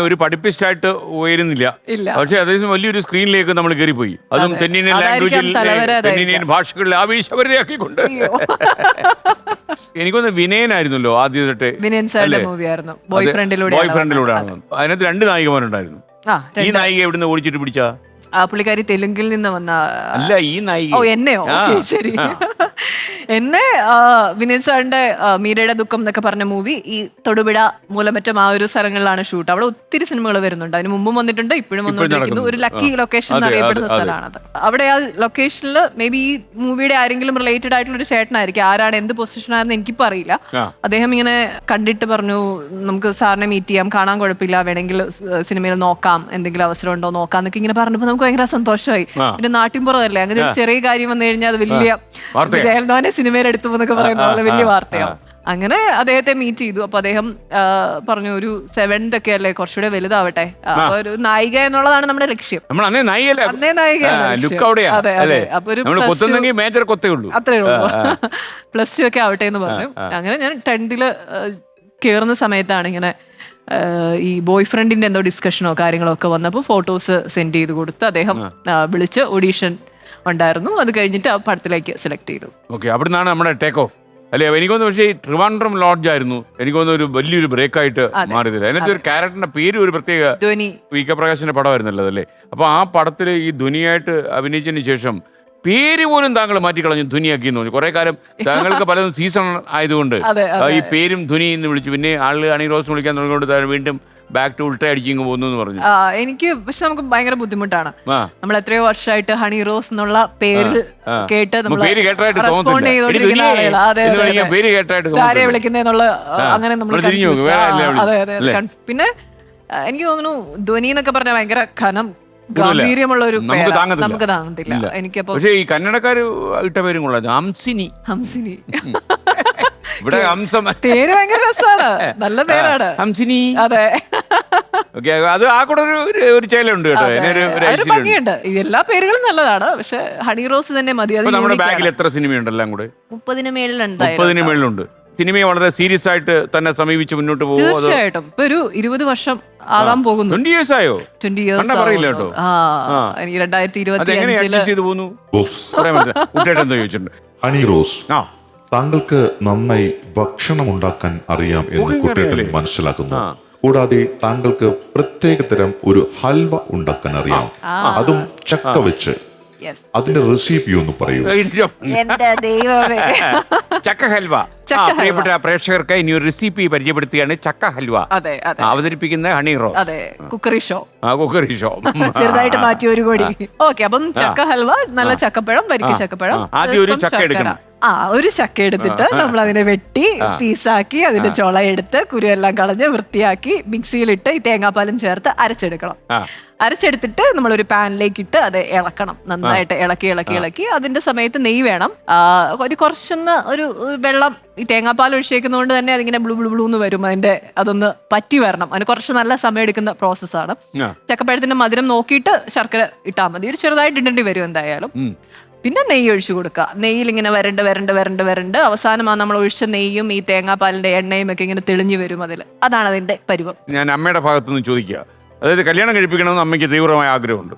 ഒരു പഠിപ്പിസ്റ്റായിട്ട് ഉയരുന്നില്ല. ഇല്ല. പക്ഷെ അതേസമയം വലിയൊരു സ്ക്രീനിലേക്ക് നമ്മൾ കയറിപ്പോയി. അതും അതെ. തെന്നിന്യൻ അതായിരിക്കാം ലാംഗ്വേജിൽ തലവര അതായിരിക്കാം. തെന്നിന്യൻ ഭാഷകളിൽ ആവേശപരിതയാക്കിക്കൊണ്ട് എനിക്കൊന്ന് വിനയനായിരുന്നല്ലോ ആദ്യം തൊട്ട് വിനയൻ സാറിന്റെ മൂവിയായിരുന്നു. Boy ഫ്രണ്ടിലൂടെ boy ഫ്രണ്ടിലൂടെയാണ്. അതിനകത്ത് രണ്ട് നായികമാരുണ്ടായിരുന്നു. ആ ഈ നായിക എവിടുന്ന് ഓടിച്ചിട്ട് പിടിച്ചാ? ആ പുള്ളിക്കാരി തെലുങ്കിൽ നിന്ന് വന്ന അല്ല ഈ നായിക ഓ എന്നെയോ? ആ. ഓക്കെ ശരി. എന്നെ ആ, വിനീത് സാറിന്റെ ആ, മീരയുടെ ദുഃഖം എന്നൊക്കെ പറഞ്ഞ മൂവി ഈ തൊടുപുഴ മൂലമറ്റം ആ ഒരു സ്ഥലങ്ങളിലാണ് ഷൂട്ട് അവിടെ ഒത്തിരി സിനിമകൾ വരുന്നുണ്ട്. അതിന് മുമ്പും വന്നിട്ടുണ്ട് ഇപ്പോഴും വന്നിട്ടുണ്ട് ഒരു ലക്കി ആ. ലൊക്കേഷൻ അതെ, എന്നറിയപ്പെടുന്ന അതെ, അതെ. സ്ഥലമാണത്. അവിടെ ആ ലൊക്കേഷനിൽ മേ ബി ഈ മൂവിയുടെ ആരെങ്കിലും റിലേറ്റഡ് ആയിട്ടുള്ള ഒരു ചേട്ടനായിരിക്കും. ആരാണ് എന്ത് പൊസിഷനാണെന്ന് എനിക്കിപ്പോ അറിയില്ല. ആ. അദ്ദേഹം ഇങ്ങനെ കണ്ടിട്ട് പറഞ്ഞു നമുക്ക് സാറിനെ മീറ്റ് ചെയ്യാം. കാണാൻ കുഴപ്പമില്ല. വേണമെങ്കിൽ സ് സിനിമയിൽ നോക്കാം. എന്തെങ്കിലും അവസരം ഉണ്ടോ നോക്കാം എന്നൊക്കെ ഇങ്ങനെ പറഞ്ഞപ്പോൾ നമുക്ക് ഭയങ്കര സന്തോഷമായി. പിന്നെ നാട്ടിൻപുറമല്ലേ? അങ്ങനെ ഒരു ചെറിയ കാര്യം വന്നു കഴിഞ്ഞാൽ അത് വലിയ ജയൽദാനെ സിനിമയിൽ എടുത്തു എന്നൊക്കെ പറയുന്ന പോലെ വലിയ വാർത്തയാണ് വാർത്തയാവും അങ്ങനെ അദ്ദേഹത്തെ മീറ്റ് ചെയ്തു. അപ്പൊ അദ്ദേഹം പറഞ്ഞു ഒരു സെവൻത് ഒക്കെ അല്ലേ കുറച്ചുകൂടെ വലുതാവട്ടെ. ഒരു നായിക എന്നുള്ളതാണ് നമ്മുടെ ലക്ഷ്യം. അന്നേ നായികയാണ് മേജർ അത്രേ ഉള്ളൂ. പ്ലസ് ടു ഒക്കെ ആവട്ടെ എന്ന് പറഞ്ഞു. അങ്ങനെ ഞാൻ ടെൻത്തിൽ കേറുന്ന സമയത്താണ് ഇങ്ങനെ ഈ ബോയ് ഫ്രണ്ടിന്റെ എന്തോ ഡിസ്കഷനോ കാര്യങ്ങളോ ഒക്കെ വന്നപ്പോൾ ഫോട്ടോസ് സെൻഡ് ചെയ്ത് കൊടുത്ത് അദ്ദേഹം വിളിച്ച് ഓഡീഷൻ ഉണ്ടായിരുന്നു. അത് കഴിഞ്ഞിട്ട് ആ പടത്തിലേക്ക് സെലക്ട് ചെയ്തു. ഓക്കെ അവിടുന്നാണ് നമ്മുടെ ടേക്ക് ഓഫ് അല്ലേ എനിക്കൊന്ന് പക്ഷേ ഈ ട്രിവാൻഡ്രം ലോഡ്ജ് ആയിരുന്നു. എനിക്കൊന്ന് ഒരു വലിയൊരു ബ്രേക്ക് ആയിട്ട് മാറിയതില്ല അതിനകത്ത് ഒരു ക്യാരക്ടറിന്റെ പേര് ഒരു പ്രത്യേക വി കെ പ്രകാശിന്റെ പടമായിരുന്നല്ലോ അതല്ലേ അപ്പൊ ആ പടത്തിൽ ഈ ധ്വനിയായിട്ട് അഭിനയിച്ചതിന് ശേഷം പേര് പോലും താങ്കൾ മാറ്റിക്കളഞ്ഞു ധുനിയാക്കി എന്ന് പറഞ്ഞു. കുറെ കാലം താങ്കൾക്ക് പലതും സീസൺ ആയതുകൊണ്ട്. ഈ പേരും ധുനി എന്ന് വിളിച്ചു. പിന്നെ ആൾ അണി റോസ് വിളിക്കാൻ തുടങ്ങിയോണ്ട് വീണ്ടും ബാക്ക് ടു ഉൾട്ട അടിച്ചിങ്ങ് പോകുന്നു എന്ന് പറഞ്ഞു. എനിക്ക് പക്ഷെ നമുക്ക് ഭയങ്കര ബുദ്ധിമുട്ടാണ്. നമ്മൾ എത്രയോ വർഷമായിട്ട് ഹണി റോസ് എന്നുള്ള പേര്. കേട്ട് പേര് തോന്നത്തില്ല. വിളിക്കുന്നതെന്നുള്ള അങ്ങനെ നമ്മൾ പിന്നെ എനിക്ക് തോന്നുന്നു ധ്വനി എന്നൊക്കെ പറഞ്ഞാൽ ഭയങ്കര ഖനം. ഗാംഭീര്യമുള്ള ഒരു നമുക്ക്. താങ്ങത്തില്ല. നമുക്ക് താങ്ങത്തില്ല. ഇല്ല. എനിക്കപ്പോ പക്ഷേ ഈ കന്നഡക്കാര് ഇട്ട പേരും കൊള്ളാം. ഹംസിനി. ഹംസിനി. ഇവിടെ ഹംസം പേര് ഭയങ്കര രസമാണ് നല്ല പേരാണ്. ഹംസിനി. അതെ. ഓക്കെ അത് ആ കൂടെ ഒരു ഒരു- ഒരു ചേലുണ്ട് കേട്ടോ. അതെ. അതിനൊരു ഒരു അതൊരു ഐശ്വര്യമുണ്ട്. ഭംഗിയുണ്ട്. ഈ എല്ലാ പേരുകളും നല്ലതാണ്. പക്ഷെ ഹണി റോസ് തന്നെ മതി. അത് ഇപ്പൊ നമ്മുടെ unique ബാഗിൽ ആണ്. എത്ര സിനിമയുണ്ട് എല്ലാം കൂടെ? മുപ്പതിന് മേളിൽ മുപ്പതിന് മേളിലുണ്ട്. സിനിമയെ വളരെ സീരിയസ് ആയിട്ട് തന്നെ സമീപിച്ച് മുന്നോട്ട് പോകും അതോ തീർച്ചയായിട്ടും. ഇപ്പൊ ഒരു ഇരുപത് വർഷം ആകാൻ പോകുന്നു. ട്വന്റി ഇയേഴ്സ് ആയോ? ട്വന്റി കണ്ടാ പറയില്ല ഇയേഴ്സ് കേട്ടോ. ആ. ആ. എനിക്ക് രണ്ടായിരത്തി ഇരുപത്തി അതെങ്ങനെ അഞ്ചിൽ അഡ്ജസ്റ്റ് ചെയ്ത് പോകുന്നു ബോസ് പറയാൻ പറ്റില്ല കുട്ടിയായിട്ട് എന്തോ ചോദിച്ചിട്ടുണ്ട്? ഹണി റോസ് ആ. താങ്കൾക്ക് നന്നായി ഭക്ഷണം ഉണ്ടാക്കാൻ അറിയാം എന്ന് Cooking കുട്ടിയേട്ടൻ അറിയാലേ? മനസ്സിലാക്കുന്നു. ആ. കൂടാതെ താങ്കൾക്ക് പ്രത്യേക തരം ഒരു ഹൽവ ഉണ്ടാക്കാൻ അറിയാം. അതും ചക്ക വെച്ച്. അതിന്റെ റെസിപ്പി ഒന്ന് പറയൂ. എന്റെ ദൈവമേ. ചക്ക ഹൽവ ചക്ക ആ ഹൽവ. പ്രിയപ്പെട്ട പ്രേക്ഷകർക്ക് ഇനി ഒരു റെസിപ്പി പരിചയപ്പെടുത്തുകയാണ് ചക്ക ഹൽവ അതെ അതെ അവതരിപ്പിക്കുന്ന ഹണി റോ അതെ കുക്കറി ഷോ ആ കുക്കറി ഷോ ചെറുതായിട്ട് മാറ്റി ഒരു കൂടി ഓക്കെ അപ്പം ചക്ക ഹൽവ നല്ല ചക്കപ്പഴം വരിക്ക ആ. ചക്കപ്പഴം ആ. ആദ്യം ഒരു അല്പം ചക്ക ശർക്കര. എടുക്കണം. ആ ഒരു ചക്ക എടുത്തിട്ട് നമ്മൾ അതിനെ വെട്ടി പീസാക്കി അതിന്റെ ചുള എടുത്ത് കുരുവെല്ലാം കളഞ്ഞ് വൃത്തിയാക്കി മിക്സിയിലിട്ട് ഈ തേങ്ങാപ്പാലും ചേർത്ത് അരച്ചെടുക്കണം. അരച്ചെടുത്തിട്ട് നമ്മൾ ഒരു പാനിലേക്ക് ഇട്ട് അത് ഇളക്കണം. നന്നായിട്ട് ഇളക്കി ഇളക്കി ഇളക്കി. അതിന്റെ സമയത്ത് നെയ്യ് വേണം. ഒരു കുറച്ചൊന്ന് ഒരു വെള്ളം ഈ തേങ്ങാപ്പാൽ ഒഴിച്ചേക്കുന്നതുകൊണ്ട് തന്നെ അതിങ്ങനെ ബ്ലൂ ബ്ലൂ ബ്ലൂ എന്ന് വരും. അതിന്റെ അതൊന്ന് പറ്റി വരണം. അതിന് കുറച്ച് നല്ല സമയം എടുക്കുന്ന പ്രോസസ്സാണ് ആണ്. ചക്കപ്പഴത്തിന്റെ മധുരം നോക്കിയിട്ട് ശർക്കര ഇട്ടാൽ മതി. ഒരു ചെറുതായിട്ട് ഇടേണ്ടി വരും എന്തായാലും. പിന്നെ നെയ്യ് ഒഴിച്ചു കൊടുക്കുക. നെയ്യിൽ ഇങ്ങനെ വരണ്ട് വരണ്ട് വരണ്ട് വരണ്ട്. അവസാനമാണ് നമ്മൾ ഒഴിച്ച നെയ്യും ഈ തേങ്ങാപ്പാലിന്റെ എണ്ണയും ഒക്കെ ഇങ്ങനെ തെളിഞ്ഞു വരും അതിൽ. അതാണ് അതിന്റെ പരുവം. ഞാൻ അമ്മയുടെ ഭാഗത്തുനിന്ന് ചോദിക്കുക. അതായത് കല്യാണം കഴിപ്പിക്കണമെന്ന് അമ്മയ്ക്ക് തീവ്രമായ ആഗ്രഹമുണ്ട്.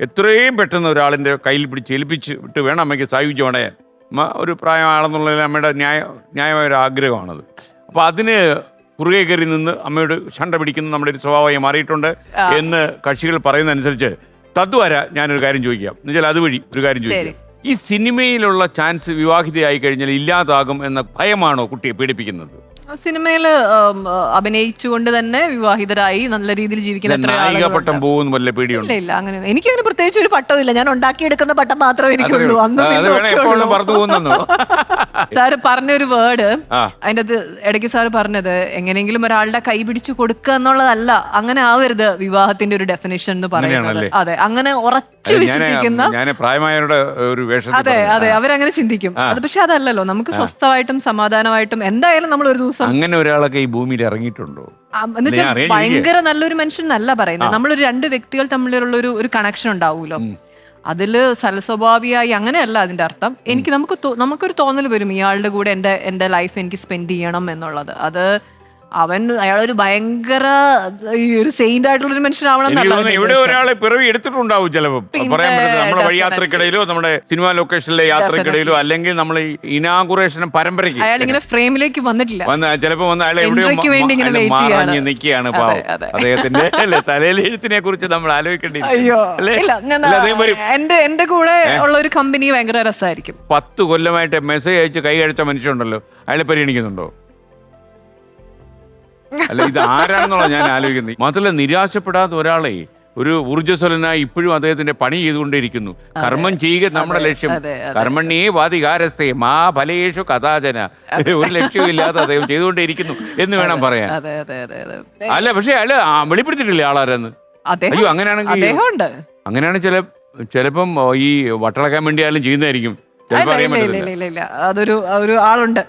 എത്രയും പെട്ടെന്ന് ഒരാളിന്റെ കയ്യിൽ പിടിച്ച് ഏൽപ്പിച്ച് വിട്ട് വേണം അമ്മയ്ക്ക് സായുജ്യം അമ്മ ഒരു പ്രായമാണെന്നുള്ളതിൽ അമ്മയുടെ ന്യായ ന്യായമായ ഒരു ആഗ്രഹമാണത്. അപ്പോൾ അതിന് കുറുകെ കയറി നിന്ന് അമ്മയോട് ഷണ്ട പിടിക്കുന്ന. നമ്മുടെ ഒരു സ്വഭാവമായി മാറിയിട്ടുണ്ട് എന്ന് കക്ഷികൾ പറയുന്നതനുസരിച്ച് തദ്വാര ഞാനൊരു കാര്യം ചോദിക്കാം. എന്നുവെച്ചാൽ അതുവഴി ഒരു കാര്യം ചോദിക്കാം. ഈ സിനിമയിലുള്ള ചാൻസ് വിവാഹിതയായി കഴിഞ്ഞാൽ ഇല്ലാതാകും എന്ന ഭയമാണോ കുട്ടിയെ പീഡിപ്പിക്കുന്നത്? സിനിമയിൽ അഭിനയിച്ചുകൊണ്ട് തന്നെ വിവാഹിതരായി നല്ല രീതിയിൽ ജീവിക്കുന്ന പട്ടം പോകുന്ന വല്ല പേടിയുണ്ട്? ഇല്ല അങ്ങനെ എനിക്കതിന് പ്രത്യേകിച്ച് ഒരു പട്ടവും ഇല്ല ഞാൻ ഉണ്ടാക്കിയെടുക്കുന്ന പട്ടം മാത്രമേ എനിക്കുള്ളൂ. അന്ന് പറഞ്ഞു പോകുന്നു സാറ് പറഞ്ഞൊരു വേർഡ്. അതിന്റെ അത് ഇടയ്ക്ക് സാറ് പറഞ്ഞത് എങ്ങനെയെങ്കിലും ഒരാളുടെ കൈ പിടിച്ചു കൊടുക്കുക എന്നുള്ളതല്ല അങ്ങനെ ആവരുത് വിവാഹത്തിന്റെ ഒരു ഡെഫിനേഷൻ എന്ന് പറയുന്നത്. അതെ അങ്ങനെ ഉറച്ചു വിശ്വസിക്കുന്ന അതെ. അതെ അവരങ്ങനെ ചിന്തിക്കും. അത് പക്ഷെ അതല്ലല്ലോ നമുക്ക് സ്വസ്ഥമായിട്ടും സമാധാനമായിട്ടും എന്തായാലും നമ്മൾ ഒരു ദിവസം അങ്ങനെ ഒരാളൊക്കെ ഈ ഭൂമിയിൽ ഇറങ്ങിയിട്ടുണ്ടോ? എന്നുവെച്ചാൽ എന്ന് വെച്ചാൽ ഭയങ്കര നല്ലൊരു മനുഷ്യൻ എന്നല്ല പറയുന്നത്. നമ്മളൊരു രണ്ട് വ്യക്തികൾ തമ്മിലുള്ള ഒരു ഒരു കണക്ഷൻ ഉണ്ടാവുമല്ലോ. അതിൽ സലസ്വഭാവിയായി അങ്ങനെയല്ല അതിന്റെ അർത്ഥം. എനിക്ക് നമുക്ക് നമുക്കൊരു തോന്നൽ വരും ഇയാളുടെ കൂടെ എന്റെ എന്റെ ലൈഫ് എനിക്ക് സ്പെൻഡ് ചെയ്യണം എന്നുള്ളത്. അത് അവൻ അയാളൊരു ഭയങ്കര ഈ ഒരു സെയിന്റ് ആയിട്ടുള്ള ഒരു മനുഷ്യനാവണം എനിക്ക് തോന്നുന്നു ഇവിടെ ഉദ്ദേശം. ഒരാളെ പിറവി എടുത്തിട്ടുണ്ടാവും ചിലപ്പോൾ പിന്നെ, പറയാൻ നമ്മുടെ definitely. വഴിയാത്രക്കിടയിലോ നമ്മുടെ സിനിമാ ലൊക്കേഷനിലെ യാത്രക്കിടയിലോ അല്ലെങ്കിൽ നമ്മൾ ഇനാഗുറേഷൻ പരമ്പരയ്ക്ക് അയാൾ ഇങ്ങനെ ഫ്രെയിമിലേക്ക് വന്നിട്ടില്ല. വന്ന് ചിലപ്പോ വന്ന് അയാൾ എവിടെയോ വേണ്ടി ഇങ്ങനെ അയാൾ wait ചെയ്യാണ്. മറഞ്ഞ് നിൽക്കുകയാണ് അതെ, പാവം. അതെ. അദ്ദേഹത്തിന്റെ അല്ലെ തലയിൽ എഴുത്തിനെ കുറിച്ച് നമ്മൾ ആലോചിക്കേണ്ടി അയ്യോ ഇല്ല ഞാൻ അല്ല, അദ്ദേഹം വരും എന്റെ എന്റെ കൂടെ ഉള്ള ഒരു കമ്പനി ഭയങ്കര രസമായിരിക്കും പത്ത് കൊല്ലമായിട്ട് മെസ്സേജ് അയച്ച് കൈ അടിച്ച മനുഷ്യണ്ടല്ലോ അയാളെ പരിഗണിക്കുന്നുണ്ടോ? അല്ല ഇത് ആരാണെന്നുള്ള ഞാൻ ആലോചിക്കുന്നത് മാത്രമല്ല നിരാശപ്പെടാത്ത ഒരാളെ ഒരു ഊർജസ്വലനായി ഇപ്പോഴും അദ്ദേഹത്തിന്റെ പണി ചെയ്തുകൊണ്ടിരിക്കുന്നു കർമ്മം ചെയ്യുക നമ്മുടെ ലക്ഷ്യം. കർമ്മണ്യേ വാദികാരസ്ഥേ മാ ഫലേഷു കഥാചന. ഒരു ലക്ഷ്യമില്ലാതെ അദ്ദേഹം ചെയ്തുകൊണ്ടിരിക്കുന്നു എന്ന് വേണം പറയാൻ. അതെ അതെ അതെ അതെ. അല്ല പക്ഷെ അയാൾ ആ, വെളിപ്പെടുത്തിയിട്ടില്ല ആളാരെന്ന്? അയ്യോ അങ്ങനെയാണെങ്കിൽ അങ്ങനെയാണ് ചില ചിലപ്പം ഈ വട്ടളക്കാൻ വേണ്ടി ആയാലും ചെയ്യുന്നതായിരിക്കും ചിലപ്പോൾ അറിയാൻ ഇല്ല പറ്റില്ല ഇല്ല ഇല്ല ഇല്ല. അതൊരു ഒരു ആളുണ്ട്.